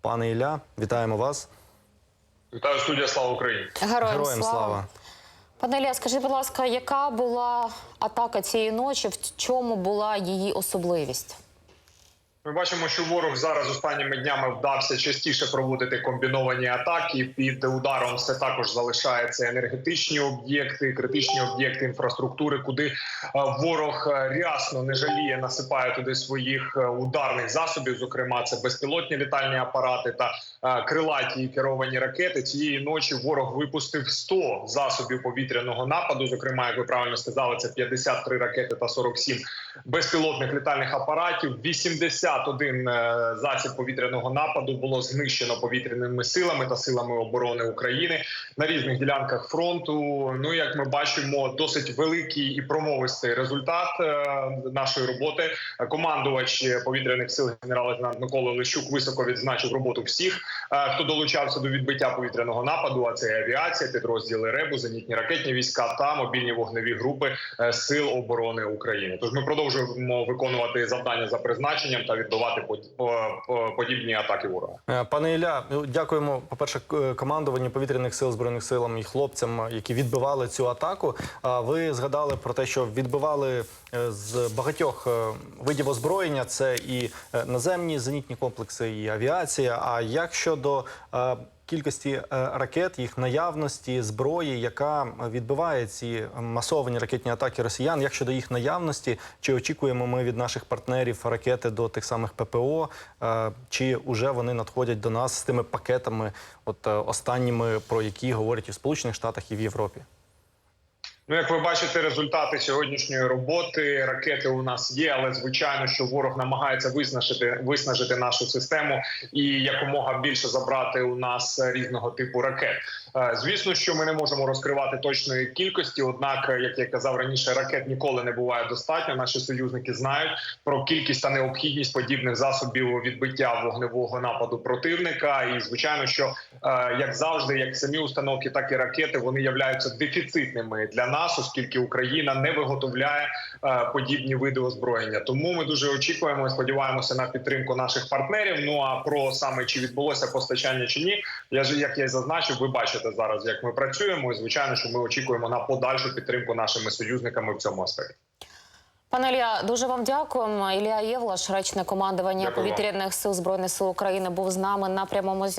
Пане Ілля, вітаємо вас. Вітаю студія Слава Україні. Героям, Героям слава. Пане Ілля, скажіть, будь ласка, яка була атака цієї ночі? В чому була її особливість? Ми бачимо, що ворог зараз останніми днями вдався частіше проводити комбіновані атаки. Під ударом все також залишаються енергетичні об'єкти, критичні об'єкти інфраструктури, куди е, ворог е, рясно не жаліє, насипає туди своїх е, ударних засобів. Зокрема, це безпілотні літальні апарати та крилаті керовані ракети. Цієї ночі ворог випустив 100 засобів повітряного нападу. Зокрема, як ви правильно сказали, це 53 ракети та 47 безпілотних літальних апаратів. 81 е, засіб повітряного нападу було знищено повітряними силами та силами оборони України на різних ділянках фронту. Ну як ми бачимо, досить великий і промовистий результат е, нашої роботи. Командувач повітряних сил генерал-лейтенант Микола Лещук високо відзначив роботу всіх, е, хто долучався до відбиття повітряного нападу. А це авіація, підрозділи РЕБу, зенітні ракетні війська та мобільні вогневі групи сил оборони України. Тож ми продовжуємо виконувати завдання за призначенням та відбивати под- по- по- подібні атаки ворога. Е, Пане Ілля, ну, дякуємо, по-перше, командуванню повітряних сил збройних силам і хлопцям, які відбивали цю атаку. А ви згадали про те, що відбивали е, з багатьох е, видів озброєння. Це і е, наземні зенітні комплекси, і авіація. А як щодо е, кількості е, ракет, їх наявності, зброї, яка відбиває ці масовані ракетні атаки росіян. Як щодо їх наявності, чи очікуємо ми від наших партнерів ракети до тих самих ППО, е, чи вже вони надходять до нас з тими пакетами, от е, останніми про які говорять і в Сполучених Штатах, і в Європі? Ну, як ви бачите, результати сьогоднішньої роботи ракети у нас є, але звичайно, що ворог намагається виснажити виснажити нашу систему і якомога більше забрати у нас різного типу ракет. Е, Звісно, що ми не можемо розкривати точної кількості однак, е, як я казав раніше, ракет ніколи не буває достатньо. Наші союзники знають про кількість та необхідність подібних засобів відбиття вогневого нападу противника. І звичайно, що е, як завжди, як самі установки, так і ракети вони являються дефіцитними для нас, оскільки Україна не виготовляє е, подібні види озброєння. Тому ми дуже очікуємо і сподіваємося на підтримку наших партнерів. Ну а про саме чи відбулося постачання чи ні, я ж як я й зазначив, ви бачите зараз, як ми працюємо. І звичайно, що ми очікуємо на подальшу підтримку нашими союзниками в цьому аспекті. Пане Ілля, дуже вам дякуємо. Ілля Євлаш, речник командування повітряних сил збройних сил України, був з нами на прямому зв'язку.